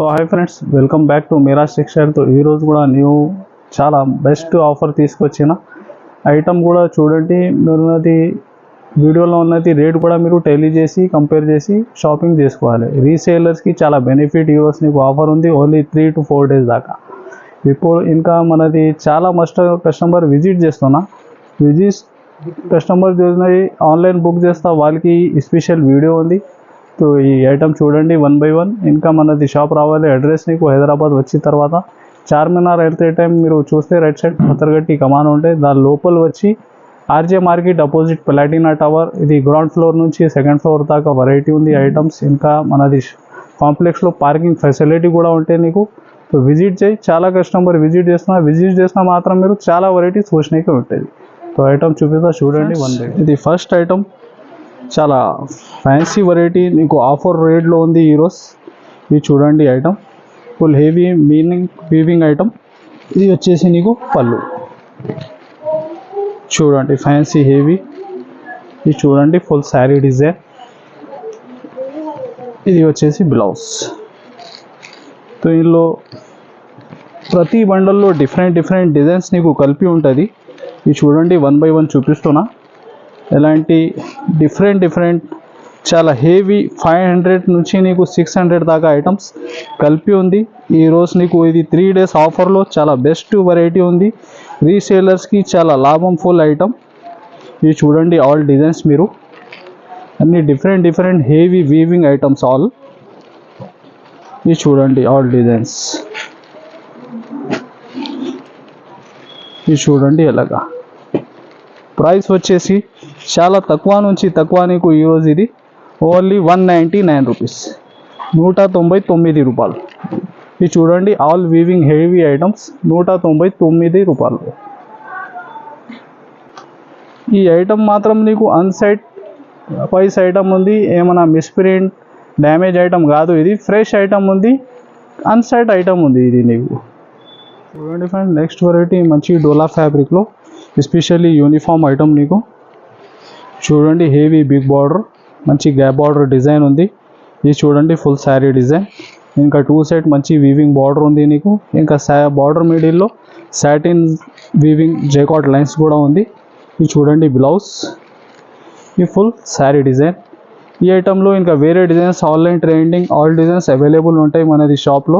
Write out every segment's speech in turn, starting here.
So hi friends welcome back to Meera టెక్స్టైల్తో ఈరోజు కూడా new చాలా బెస్ట్ ఆఫర్ తీసుకొచ్చిన. ఐటమ్ కూడా చూడండి మీరున్నది వీడియోలో ఉన్నది రేట్ కూడా మీరు టెలీ చేసి కంపేర్ చేసి షాపింగ్ చేసుకోవాలి. రీసేలర్స్కి చాలా బెనిఫిట్ ఇవ్వచ్చు నీకు ఆఫర్ ఉంది only three two four days దాకా. ఇప్పుడు ఇంకా మనది చాలా మస్ట్ కస్టమర్ విజిట్ చేస్తున్నా. విజిట్ కస్టమర్ చూసినవి ఆన్లైన్ బుక్ చేస్తా వాళ్ళకి స్పెషల్ వీడియో ఉంది. సో ఈ ఐటమ్ చూడండి వన్ బై వన్ ఇంకా మనది షాప్ రావాలి. అడ్రస్ నీకు హైదరాబాద్ వచ్చిన తర్వాత చార్మినార్ వెళ్తే టైం మీరు చూస్తే రైట్ సైడ్ పత్తరగట్టి కమాన్ ఉంటే దాని లోపల వచ్చి RJ market opposite Platina tower. ఇది గ్రౌండ్ ఫ్లోర్ నుంచి సెకండ్ ఫ్లోర్ దాకా వెరైటీ ఉంది ఐటమ్స్ ఇంకా మనది కాంప్లెక్స్లో పార్కింగ్ ఫెసిలిటీ కూడా ఉంటాయి నీకు సో విజిట్ చేయి. చాలా కస్టమర్ విజిట్ చేస్తున్నా విజిట్ చేసినా మాత్రం మీరు చాలా వెరైటీస్ చూసినాకే ఉంటుంది. సో ఐటమ్ చూపిస్తా చూడండి వన్ ఇది ఫస్ట్ ఐటమ్ చాలా ఫ్యాన్సీ వెరైటీ నీకు ఆఫర్ రేట్లో ఉంది ఈరోజు ఇది చూడండి item full heavy meaning weaving item ఇది వచ్చేసి నీకు పళ్ళు. చూడండి ఫ్యాన్సీ హెవీ ఇది చూడండి ఫుల్ శారీ డిజైన్ ఇది వచ్చేసి బ్లౌజ్ సో ఇందులో ప్రతి బండల్లో డిఫరెంట్ డిఫరెంట్ డిజైన్స్ నీకు కలిపి ఉంటుంది. ఇది చూడండి వన్ బై వన్ చూపిస్తున్నా. ఎలాంటి డిఫరెంట్ డిఫరెంట్ చాలా హెవీ ఫైవ్ హండ్రెడ్ నుంచి నీకు సిక్స్ హండ్రెడ్ దాకా ఐటమ్స్ కలిపి ఉంది. ఈరోజు నీకు ఇది త్రీ డేస్ ఆఫర్లో చాలా బెస్ట్ వెరైటీ ఉంది. రీసేలర్స్కి చాలా లాభం ఫుల్ ఐటమ్ ఇది చూడండి ఆల్ డిజైన్స్ మీరు. అన్ని different different heavy weaving items all ఇవి చూడండి ఆల్ డిజైన్స్ ఇది చూడండి ఎలాగా. ప్రైస్ వచ్చేసి చాలా తక్కువ నుంచి తక్కువ నీకు ఈరోజు ఇది. Only one ninety nine rupees నూట తొంభై తొమ్మిది రూపాయలు. ఇది చూడండి ఆల్ వీవింగ్ హెవీ ఐటమ్స్ నూట తొంభై తొమ్మిది రూపాయలు. ఈ ఐటమ్ మాత్రం నీకు అన్సైట్ పైస్ ఐటమ్ ఉంది ఏమైనా మిస్ప్రింట్ డ్యామేజ్ ఐటమ్ కాదు ఇది. ఫ్రెష్ ఐటమ్ ఉంది అన్సైట్ ఐటమ్ ఉంది ఇది నీకు. చూడండి ఫ్రెండ్ నెక్స్ట్ వెరైటీ మంచి డోలా ఫ్యాబ్రిక్లో ఎస్పెషల్లీ యూనిఫామ్ ఐటమ్ నీకు. చూడండి హెవీ బిగ్ బార్డర్ మంచి గ్యాప్ బార్డర్ డిజైన్ ఉంది. ఇది చూడండి ఫుల్ శారీ డిజైన్. ఇంకా టూ సైడ్ మంచి వీవింగ్ బార్డర్ ఉంది నీకు. ఇంకా బార్డర్ మిడిల్లో సాటిన్ వీవింగ్ జైకాట్ లైన్స్ కూడా ఉంది. ఇది చూడండి బ్లౌజ్ ఈ ఫుల్ శారీ డిజైన్. ఈ ఐటెంలో ఇంకా వేరే designs online trending all designs available ఉంటాయి మనది షాప్లో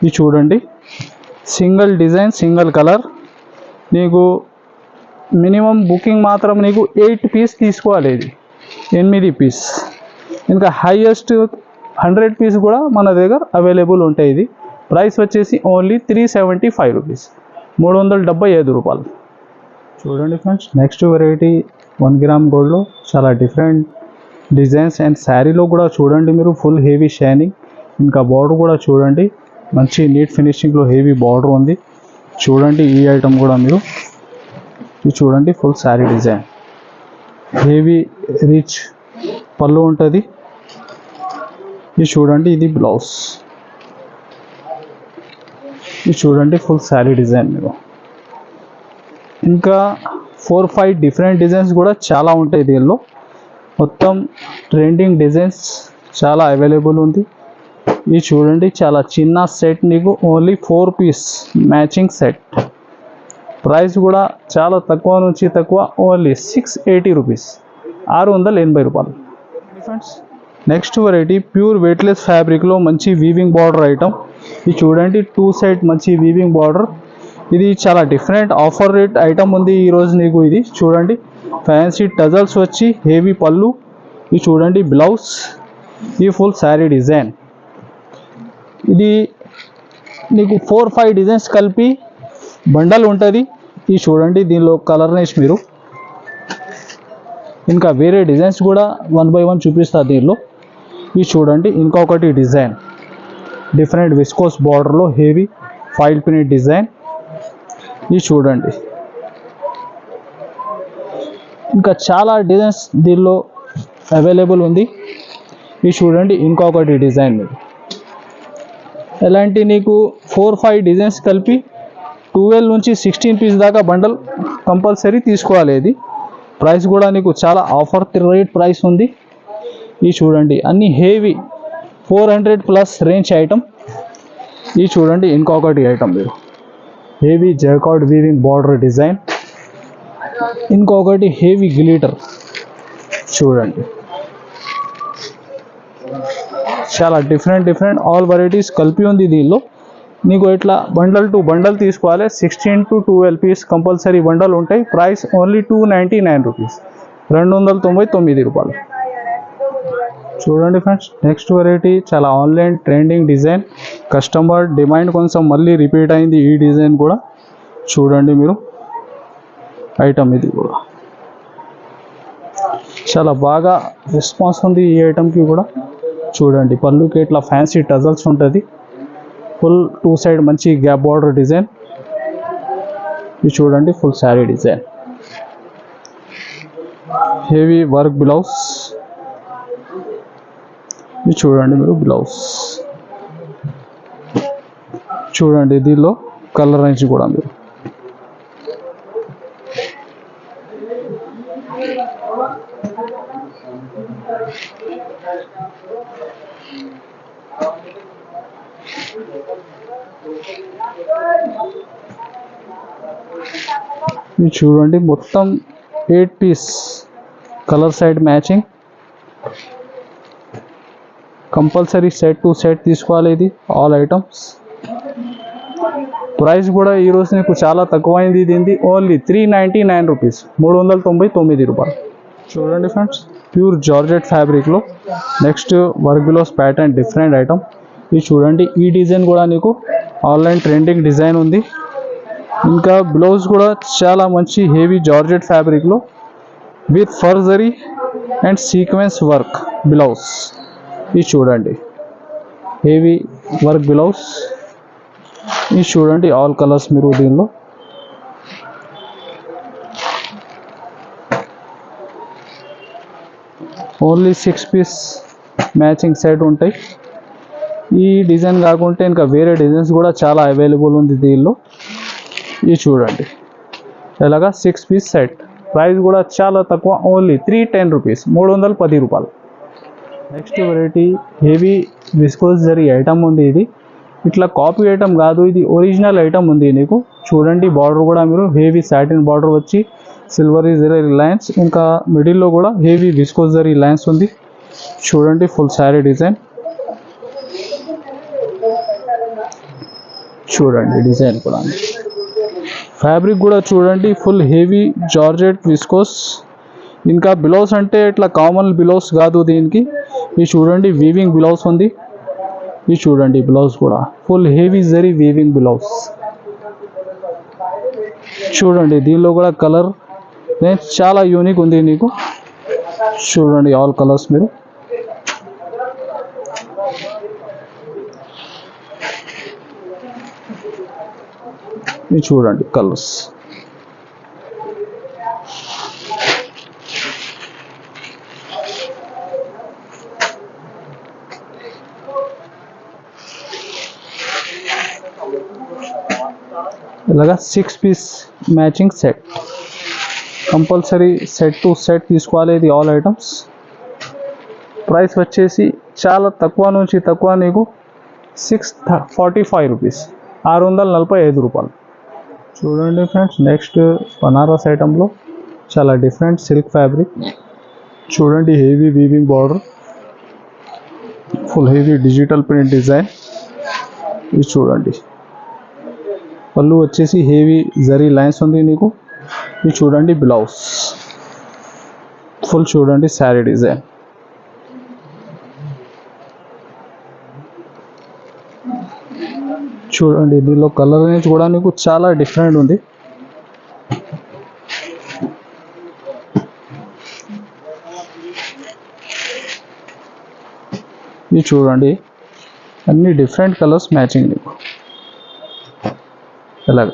ఇది చూడండి. Single design single colour. నీకు మినిమం బుకింగ్ మాత్రం నీకు ఎయిట్ పీస్ తీసుకోవాలి ఇది. ఎనిమిది పీస్. ఇంకా హైయెస్ట్ హండ్రెడ్ పీస్ కూడా మన దగ్గర అవైలబుల్ ఉంటాయి ఇది. ప్రైస్ వచ్చేసి only three seventy five rupees మూడు వందల డెబ్బై ఐదు రూపాయలు. చూడండి friends next variety one gram గోల్డ్లో చాలా డిఫరెంట్ డిజైన్స్ అండ్ శారీలో కూడా చూడండి మీరు ఫుల్ హెవీ షైనింగ్ ఇంకా బార్డర్ కూడా చూడండి. మంచి నీట్ ఫినిషింగ్లో హెవీ బార్డర్ ఉంది. చూడండి ఈ ఐటమ్ కూడా మీరు. ఇది చూడండి full sari design heavy rich పళ్ళు ఉంటుంది. ఇది చూడండి ఇది బ్లౌజ్ ఇది చూడండి ఫుల్ శారీ డిజైన్ మీరు ఇంకా ఫోర్ ఫైవ్ డిఫరెంట్ డిజైన్స్ కూడా చాలా ఉంటాయి దీనిలో. మొత్తం ట్రెండింగ్ డిజైన్స్ చాలా అవైలబుల్ ఉంది. ఇది చూడండి చాలా చిన్న సెట్ నీకు only four piece matching set price కూడా చాలా తక్కువ నుంచి తక్కువ ఓన్లీ సిక్స్ ఎయిటీ రూపీస్ ఆరు వందల ఎనభై రూపాయలు. Friends next variety pure weightless ఫ్యాబ్రిక్లో మంచి వీవింగ్ బార్డర్ ఐటమ్ ఇది చూడండి టూ సైడ్ మంచి వీవింగ్ బార్డర్ ఇది చాలా డిఫరెంట్ ఆఫర్ రేట్ ఐటమ్ ఉంది ఈరోజు నీకు ఇది. చూడండి ఫ్యాన్సీ టజల్స్ వచ్చి హెవీ పళ్ళు. ఇది చూడండి బ్లౌజ్ ఈ ఫుల్ శారీ డిజైన్ ఇది నీకు ఫోర్ ఫైవ్ డిజైన్స్ కలిపి బండల్ ఉంటుంది. ఇది చూడండి దీనిలో కలర్నెస్ మీరు. ఇంకా వేరే డిజైన్స్ కూడా వన్ బై వన్ చూపిస్తా దీనిలో. ఇది చూడండి ఇంకొకటి డిజైన్ డిఫరెంట్ విస్కోస్ బార్డర్లో హెవీ ఫైల్ ప్రింట్ డిజైన్ ఇది చూడండి. ఇంకా చాలా డిజైన్స్ దీనిలో అవైలబుల్ ఉంది. ఇది చూడండి ఇంకొకటి డిజైన్ మీరు ఎలాంటి నీకు ఫోర్ ఫైవ్ డిజైన్స్ కలిపి ట్వెల్వ్ నుంచి సిక్స్టీన్ పీస్ దాకా బండల్ కంపల్సరీ తీసుకోవాలి ఇది. ప్రైస్ కూడా నీకు చాలా ఆఫర్ రేట్ ప్రైస్ ఉంది. ఇది చూడండి అన్ని heavy four hundred plus range item. ఇది చూడండి ఇంకొకటి ఐటమ్ మీరు heavy jacquard weaving border design. ఇంకొకటి హెవీ గ్లీటర్. చూడండి. చాలా డిఫరెంట్ డిఫరెంట్ ఆల్ వెరైటీస్ కలిపి ఉంది దీనిలో. నీకు ఇట్లా బండల్ టు బండల్ తీసుకోవాలి? Sixteen to twelve piece compulsory bundle ఉంటాయి. Price only two ninety nine rupees రెండు వందల తొంభై తొమ్మిది రూపాయలు. చూడండి ఫ్రెండ్స్ నెక్స్ట్ వెరైటీ చాలా online trending design customer demand కొంచెం మళ్ళీ రిపీట్ అయింది ఈ డిజైన్ కూడా. చూడండి మీరు. ఐటమ్ ఇది కూడా. చాలా బాగా రెస్పాన్స్ ఉంది ఈ ఐటమ్కి కూడా. చూడండి పళ్ళుకి ఇట్లా ఫ్యాన్సీ టజల్స్ ఉంటుంది. ఫుల్ టూ సైడ్ మంచి గ్యాప్ బార్డర్ డిజైన్. ఇది చూడండి full sari design. Heavy work blouse. ఇది చూడండి మీరు బ్లౌజ్. చూడండి దీనిలో కలర్ రేంజ్ కూడా మీరు. ఇది చూడండి. మొత్తం eight piece colour side matching. Compulsory set to set తీసుకోవాలి ఇది ఆల్ ఐటమ్స్. ప్రైస్ కూడా ఈరోజు నీకు చాలా తక్కువైంది దీనిది. Only three ninety nine rupees మూడు వందల తొంభై తొమ్మిది రూపాయలు. చూడండి ఫ్రెండ్స్ ప్యూర్ జార్జెట్ ఫ్యాబ్రిక్లో next work blouse pattern different item. ఇది చూడండి ఈ డిజైన్ కూడా నీకు ఆన్లైన్ ట్రెండింగ్ డిజైన్ ఉంది. ఇంకా బ్లౌజ్ కూడా చాలా మంచి హెవీ జార్జెట్ ఫ్యాబ్రిక్లో with forgery and sequence work blouse ఇది చూడండి. హెవీ వర్క్ బ్లౌజ్ ఇది చూడండి ఆల్ కలర్స్ మీరు దీనిలో. Only six piece matching set ఉంటాయి. ఈ డిజైన్ కాకుంటే ఇంకా వేరే డిజైన్స్ కూడా చాలా అవైలబుల్ ఉంది దీనిలో. ఇది చూడండి. ఇలాగా సిక్స్ పీస్ సెట్ ప్రైస్ కూడా చాలా తక్కువ. ఓన్లీ త్రీ టెన్ రూపీస్ మూడు వందల పది రూపాయలు. Next variety heavy viscose zari item ఉంది ఇది. ఇట్లా కాపీ ఐటమ్ కాదు. ఇది ఒరిజినల్ ఐటమ్ ఉంది నీకు. చూడండి బార్డర్ కూడా మీరు. హెవీ సాటిన్ బార్డర్ వచ్చి సిల్వర్ జరీ లైన్స్ ఇంకా మిడిల్లో కూడా హెవీ విస్కోస్ జరీ లైన్స్ ఉంది. చూడండి ఫుల్ శారీ డిజైన్ చూడండి డిజైన్ కూడా ఫ్యాబ్రిక్ కూడా చూడండి ఫుల్ హెవీ జార్జెట్ విస్కోస్ ఇంకా బిలౌస్ అంటే ఇట్లా కామన్ బిలౌస్ కాదు దీనికి. ఇది చూడండి వీవింగ్ బ్లౌజ్ ఉంది. ఇది చూడండి బ్లౌజ్ కూడా. Full heavy zari weaving blouse చూడండి దీనిలో కూడా కలర్ చాలా యూనిక్ ఉంది నీకు. చూడండి ఆల్ కలర్స్ మీరు. ఇది చూడండి కలర్స్. ఇలాగా six piece matching set compulsory set to set తీసుకోవాలి ఇది ఆల్ ఐటమ్స్ ప్రైస్ వచ్చేసి చాలా తక్కువ నుంచి తక్కువ నీకు సిక్స్ ఫార్టీ ఫైవ్ రూపీస్ ఆరు వందల నలభై ఐదు రూపాయలు. చూడండి ఫ్రెండ్స్ నెక్స్ట్ బనారస్ ఐటెంలో చాలా డిఫరెంట్ సిల్క్ ఫ్యాబ్రిక్ చూడండి heavy weaving border full heavy digital print design ఇది చూడండి. పళ్ళు వచ్చేసి హెవీ జరీ లైన్స్ ఉంది నీకు. ఇది చూడండి బ్లౌజ్ ఫుల్ చూడండి శారీ డిజైన్ చూడండి దీనిలో కలర్ అనేది కూడా నీకు చాలా డిఫరెంట్ ఉంది. ఇది చూడండి అన్ని డిఫరెంట్ కలర్స్ మ్యాచింగ్ నీకు ఇలాగ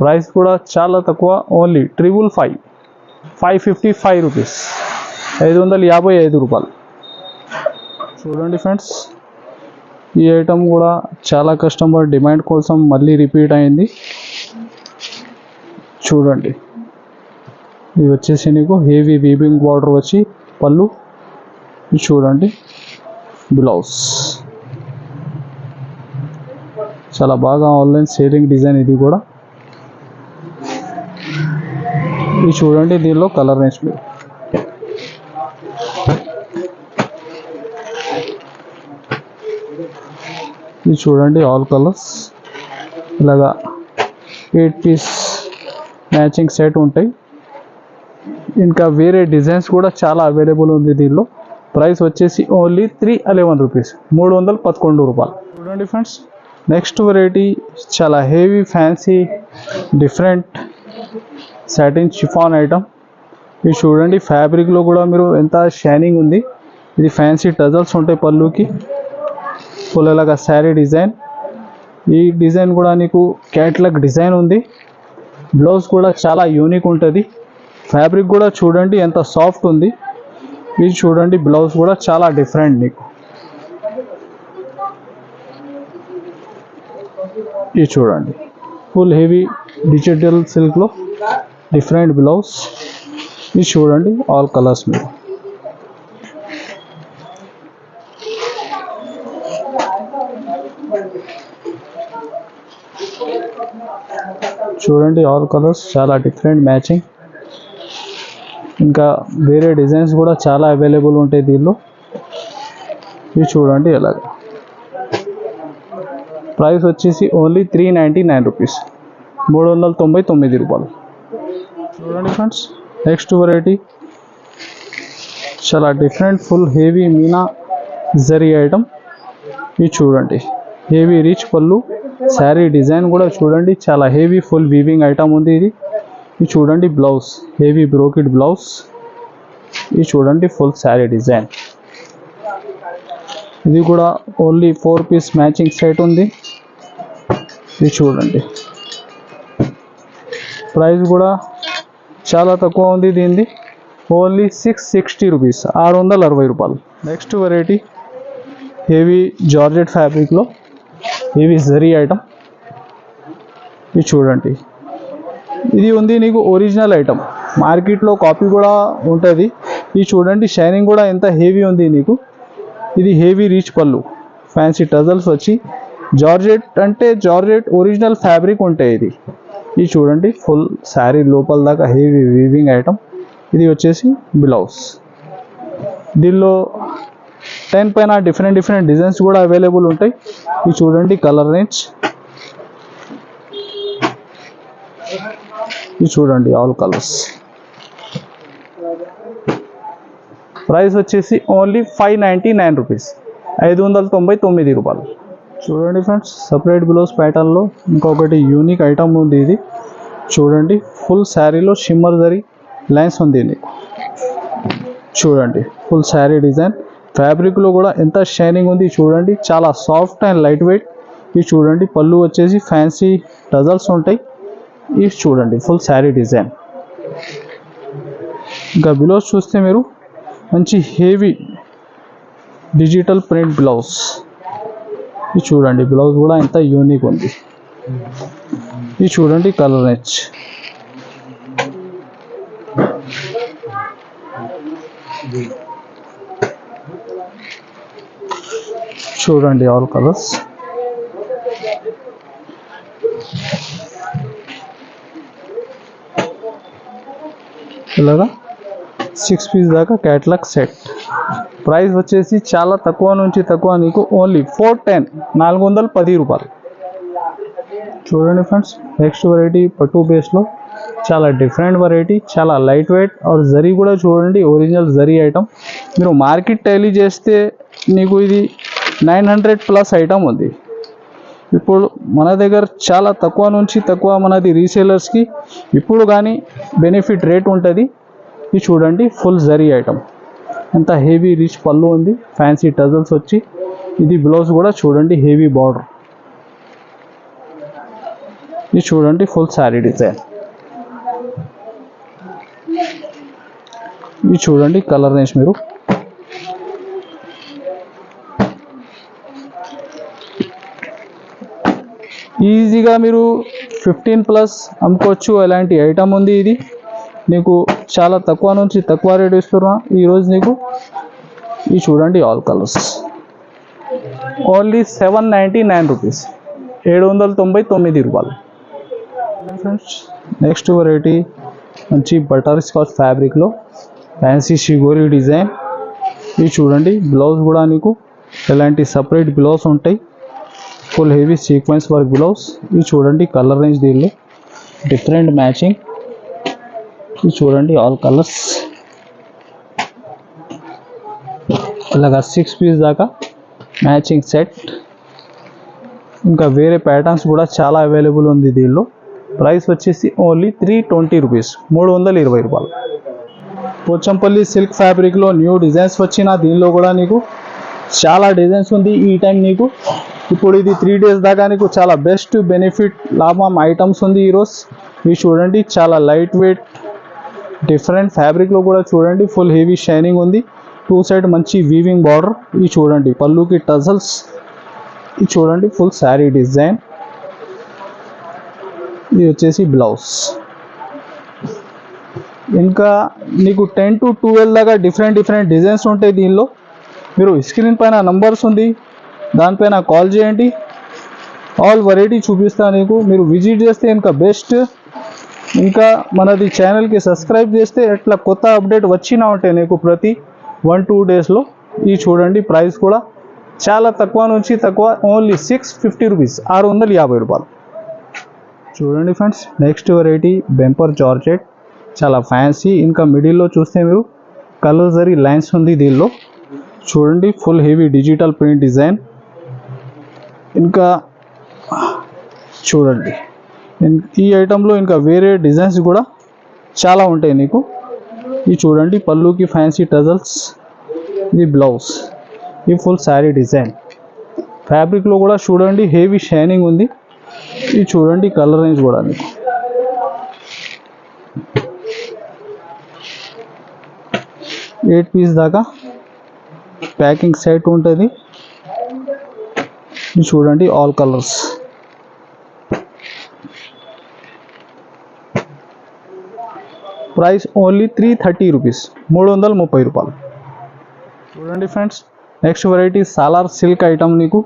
ప్రైస్ కూడా చాలా తక్కువ only triple five fifty five five rupees ఐదు వందల యాభై ఐదు రూపాయలు. చూడండి ఫ్రెండ్స్ ఈ ఐటమ్ కూడా చాలా కస్టమర్ డిమాండ్ కోసం మళ్ళీ రిపీట్ అయింది. చూడండి. ఇది వచ్చేసి నీకు హెవీ వీబింగ్ బార్డర్ వచ్చి పళ్ళు. చూడండి. బ్లౌజ్ చాలా బాగా ఆన్లైన్ సేలింగ్ డిజైన్ ఇది కూడా. ఇది చూడండి దీనిలో కలర్ రేంజ్ ఇది చూడండి ఆల్ కలర్స్ ఇలాగా ఎయిట్ పీస్ మ్యాచింగ్ సెట్ ఉంటాయి. ఇంకా వేరే డిజైన్స్ కూడా చాలా అవైలబుల్ ఉంది దీనిలో. ప్రైస్ వచ్చేసి ఓన్లీ త్రీ అలెవెన్ రూపీస్ మూడు వందల పదకొండు రూపాయలు. చూడండి ఫ్రెండ్స్ నెక్స్ట్ వెరైటీ చాలా heavy fancy different satin chiffon item ఇది చూడండి ఫ్యాబ్రిక్లో కూడా మీరు ఎంత షైనింగ్ ఉంది. ఇది ఫ్యాన్సీ టజల్స్ ఉంటాయి పళ్ళుకి. ఫుల్ ఇలాగా శారీ డిజైన్. ఈ డిజైన్ కూడా నీకు క్యాట్లాగ్ డిజైన్ ఉంది. బ్లౌజ్ కూడా చాలా యూనిక్ ఉంటుంది. ఫ్యాబ్రిక్ కూడా చూడండి ఎంత సాఫ్ట్ ఉంది. ఇది చూడండి బ్లౌజ్ కూడా చాలా డిఫరెంట్ నీకు. ఇది చూడండి. ఫుల్ హెవీ డిజిటల్ సిల్క్లో డిఫరెంట్ బ్లౌజ్. ఇది చూడండి ఆల్ కలర్స్ మీరు చూడండి ఆల్ కలర్స్ చాలా డిఫరెంట్ మ్యాచింగ్ ఇంకా వేరే డిజైన్స్ కూడా చాలా అవైలబుల్ ఉంటాయి దీనిలో. ఇవి చూడండి ఎలాగ. ప్రైస్ వచ్చేసి only three ninety nine rupees మూడు వందల తొంభై తొమ్మిది రూపాయలు. చూడండి ఫ్రెండ్స్ నెక్స్ట్ వెరైటీ చాలా different full heavy Meena zari item ఇవి చూడండి హెవీ రిచ్ పళ్ళు శారీ డిజైన్ కూడా చూడండి చాలా హెవీ ఫుల్ వీవింగ్ ఐటమ్ ఉంది ఇది. ఇది చూడండి బ్లౌజ్ హెవీ బ్రోకెడ్ బ్లౌజ్ ఇది చూడండి ఫుల్ శారీ డిజైన్. ఇది కూడా only four piece matching set ఉంది. ఇది చూడండి. ప్రైస్ కూడా చాలా తక్కువ ఉంది దీనిది. ఓన్లీ సిక్స్ సిక్స్టీ రూపీస్ ఆరు వందల అరవై రూపాయలు. నెక్స్ట్ వెరైటీ హెవీ జార్జెట్ ఫ్యాబ్రిక్లో ఇవి జరీ ఐటమ్ ఇది చూడండి ఇది ఉంది నీకు ఒరిజినల్ ఐటమ్ మార్కెట్లో కాపీ కూడా ఉంటుంది. ఇది చూడండి షైనింగ్ కూడా ఎంత హెవీ ఉంది నీకు. ఇది heavy rich pallu. Fancy tassels వచ్చి. జార్జెట్ అంటే జార్జెట్ ఒరిజినల్ ఫ్యాబ్రిక్ ఉంటాయి ఇది. ఇది చూడండి ఫుల్ శారీ లోపల దాకా హెవీ వీవింగ్ ఐటమ్ ఇది వచ్చేసి బ్లౌజ్ దీనిలో టెన్ పైన డిఫరెంట్ డిఫరెంట్ డిజైన్స్ కూడా అవైలబుల్ ఉంటాయి. ఇది చూడండి కలర్ రేంజ్ ఇది చూడండి ఆల్ కలర్స్ ప్రైస్ వచ్చేసి only five ninety nine rupees ఐదు వందల తొంభై తొమ్మిది రూపాయలు. చూడండి ఫ్రెండ్స్ సపరేట్ బ్లౌజ్ ప్యాటర్న్లో ఇంకొకటి యూనిక్ ఐటమ్ ఉంది ఇది. చూడండి ఫుల్ శారీలో షిమ్మర్ జరీ లైన్స్ ఉంది చూడండి ఫుల్ శారీ డిజైన్ ఫ్యాబ్రిక్లో కూడా ఎంత షైనింగ్ ఉంది చూడండి. చాలా సాఫ్ట్ అండ్ లైట్ వెయిట్. ఇవి చూడండి పళ్ళు వచ్చేసి ఫ్యాన్సీ డజల్స్ ఉంటాయి. ఇవి చూడండి ఫుల్ శారీ డిజైన్ ఇంకా బ్లౌజ్ చూస్తే మీరు మంచి హెవీ డిజిటల్ ప్రింట్ బ్లౌజ్ ఇది చూడండి బ్లౌజ్ కూడా ఎంత యూనిక్ ఉంది. ఇది చూడండి కలర్ నెచ్ చూడండి ఆల్ కలర్స్. ఇలాగా సిక్స్ పీస్ దాకా క్యాట్లాగ్ సెట్. ప్రైస్ వచ్చేసి చాలా తక్కువ నుంచి తక్కువ నీకు ఓన్లీ ఫోర్ టెన్ నాలుగు వందల పది రూపాయలు. చూడండి ఫ్రెండ్స్ నెక్స్ట్ వెరైటీ పట్టు బేస్లో చాలా డిఫరెంట్ వెరైటీ చాలా లైట్ వెయిట్ ఆర్ జరీ కూడా చూడండి ఒరిజినల్ జరీ ఐటమ్ మీరు మార్కెట్ టైలీ చేస్తే నీకు ఇది నైన్ హండ్రెడ్ ప్లస్ ఐటమ్ ఉంది. ఇప్పుడు మన దగ్గర చాలా తక్కువ నుంచి తక్కువ మనది రీసేలర్స్కి ఇప్పుడు కానీ బెనిఫిట్ రేట్ ఉంటుంది. ఇది చూడండి ఫుల్ జరీ ఐటమ్ ఎంత హెవీ రిచ్ పళ్ళు ఉంది ఫ్యాన్సీ టజల్స్ వచ్చి. ఇది బ్లౌజ్ కూడా చూడండి హెవీ బార్డర్ ఇది చూడండి ఫుల్ శారీ డిజైన్ ఇది చూడండి కలర్ రేంజ్ మీరు ఈజీగా మీరు ఫిఫ్టీన్ ప్లస్ అమ్ముకోవచ్చు. అలాంటి ఐటమ్ ఉంది ఇది? నీకు చాలా తక్కువ నుంచి తక్కువ రేట్ ఇస్తున్నా. ఈరోజు నీకు ఇది చూడండి all colours. Only seven ninety nine rupees. ఏడు వందల తొంభై తొమ్మిది రూపాయలు. ఫ్రెండ్స్ నెక్స్ట్ వెరైటీ మంచి బటర్ స్కాచ్ ఫ్యాబ్రిక్లో ఫ్యాన్సీ షిగోరి డిజైన్. ఇవి చూడండి బ్లౌజ్ కూడా నీకు ఎలాంటి సపరేట్ బ్లౌజ్ ఉంటాయి. Full heavy sequence work blouse ఇవి చూడండి కలర్ రేంజ్ దీనిలో. Different matching. ఇవి చూడండి ఆల్ కలర్స్. ఇలాగా సిక్స్ పీస్ దాకా మ్యాచింగ్ సెట్. ఇంకా వేరే ప్యాటర్న్స్ కూడా చాలా అవైలబుల్ ఉంది దీనిలో. ప్రైస్ వచ్చేసి ఓన్లీ త్రీ ట్వంటీ రూపీస్. మూడు వందల ఇరవై రూపాయలు. పోచంపల్లి సిల్క్ ఫ్యాబ్రిక్లో న్యూ డిజైన్స్ వచ్చిన దీనిలో కూడా నీకు చాలా డిజైన్స్ ఉంది ఈ టైం నీకు. ఇప్పుడు ఇది త్రీ డేస్ దాకా నీకు చాలా బెస్ట్ బెనిఫిట్ లాభం ఐటమ్స్ ఉంది ఈరోజు ఇవి చూడండి చాలా లైట్ వెయిట్ డిఫరెంట్ ఫ్యాబ్రిక్లో కూడా చూడండి ఫుల్ హెవీ షైనింగ్ ఉంది. టూ సైడ్ మంచి వీవింగ్ బార్డర్ ఇవి చూడండి పళ్ళుకి టజల్స్ ఇది చూడండి ఫుల్ శారీ డిజైన్ ఇది వచ్చేసి బ్లౌజ్ ఇంకా నీకు టెన్ టు ట్వెల్వ్ దాకా డిఫరెంట్ డిఫరెంట్ డిజైన్స్ ఉంటాయి దీనిలో. మీరు స్క్రీన్ పైన నంబర్స్ ఉంది దానిపైన కాల్ చేయండి. ఆల్ వెరైటీ చూపిస్తాను నీకు. మీరు విజిట్ చేస్తే ఇంకా బెస్ట్ ఇంకా మనది ఛానల్కి సబ్స్క్రైబ్ చేస్తే ఎట్లా కొత్త అప్డేట్ వచ్చినా ఉంటాయి నీకు ప్రతి వన్ టూ డేస్లో ఈ చూడండి ప్రైస్ కూడా చాలా తక్కువ నుంచి తక్కువ ఓన్లీ సిక్స్ ఫిఫ్టీ రూపీస్ ఆరు వందల యాభై రూపాయలు. చూడండి ఫ్రెండ్స్ నెక్స్ట్ వెరైటీ బెంపర్ జార్జెట్ చాలా ఫ్యాన్సీ ఇంకా మిడిల్లో చూస్తే మీరు కలర్ లైన్స్ ఉంది దీనిలో. చూడండి full heavy digital print design ఇంకా చూడండి. ఈ ఐటెంలో ఇంకా వేరే డిజైన్స్ కూడా చాలా ఉంటాయి నీకు. ఇది చూడండి పళ్ళుకి ఫ్యాన్సీ టజల్స్ ఇది బ్లౌజ్ ఇది ఫుల్ శారీ డిజైన్ ఫ్యాబ్రిక్లో కూడా చూడండి హెవీ షైనింగ్ ఉంది. ఇది చూడండి కలర్ రేంజ్ కూడా నీకు. ఎయిట్ పీస్ దాకా ప్యాకింగ్ సెట్ ఉంటుంది. చూడండి all colours. Price only three thirty rupees మూడు వందల ముప్పై రూపాయలు. చూడండి ఫ్రెండ్స్ నెక్స్ట్ వెరైటీ సాలార్ సిల్క్ ఐటమ్ నీకు.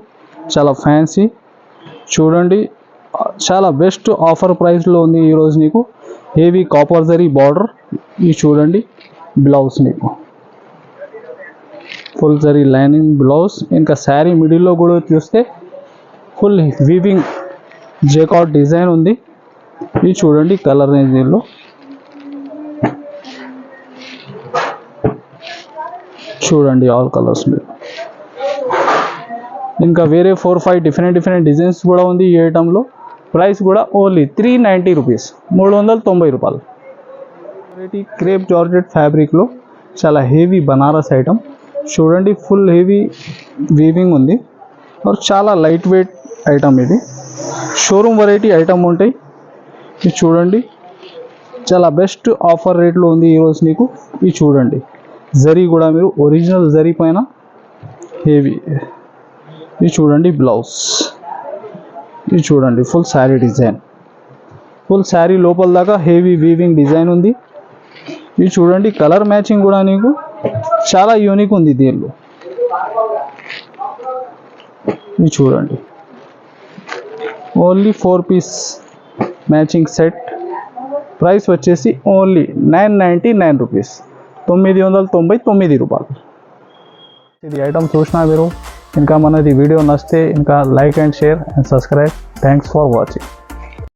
చాలా ఫ్యాన్సీ. చూడండి చాలా బెస్ట్ ఆఫర్ ప్రైస్లో ఉంది ఈరోజు నీకు. Heavy copper zari border. ఇది చూడండి బ్లౌజ్ నీకు. ఫుల్ జరీ లైనింగ్ బ్లౌజ్ ఇంకా శారీ మిడిల్లో కూడా చూస్తే ఫుల్ వీవింగ్ జేకాట్ డిజైన్ ఉంది. ఇది చూడండి కలర్ దీనిలో. చూడండి ఆల్ కలర్స్ మీరు. ఇంకా వేరే four five different different designs కూడా ఉంది ఈ ఐటంలో ప్రైస్ కూడా ఓన్లీ త్రీ నైంటీ రూపీస్ మూడు వందల తొంభై రూపాయలు. క్రేప్ జార్జెట్ ఫ్యాబ్రిక్లో చాలా హెవీ బనారస్ ఐటమ్ చూడండి ఫుల్ హెవీ వీవింగ్ ఉంది. और చాలా లైట్ వెయిట్ ఐటమ్ ఇది. షోరూమ్ వెరైటీ ఐటమ్ ఉంటాయి. ఇది చూడండి. చాలా బెస్ట్ ఆఫర్ రేట్లో ఉంది ఈరోజు నీకు. ఇది చూడండి. జరీ కూడా మీరు ఒరిజినల్ జరీ పైన హెవీ ఇది చూడండి బ్లౌజ్ ఇది చూడండి full sari design full sari లోపల దాకా హెవీ వీవింగ్ డిజైన్ ఉంది. ఇది చూడండి కలర్ మ్యాచింగ్ కూడా నీకు. చాలా యూనిక్ ఉంది దీనిలో. ఇది చూడండి. Only four piece matching set price వచ్చేసి only nine ninety nine rupees తొమ్మిది వందల తొంభై తొమ్మిది రూపాయలు. ఇది ఐటమ్ చూసినా మీరు ఇంకా మనది వీడియో నచ్చితే ఇంకా like and share and subscribe thanks for watching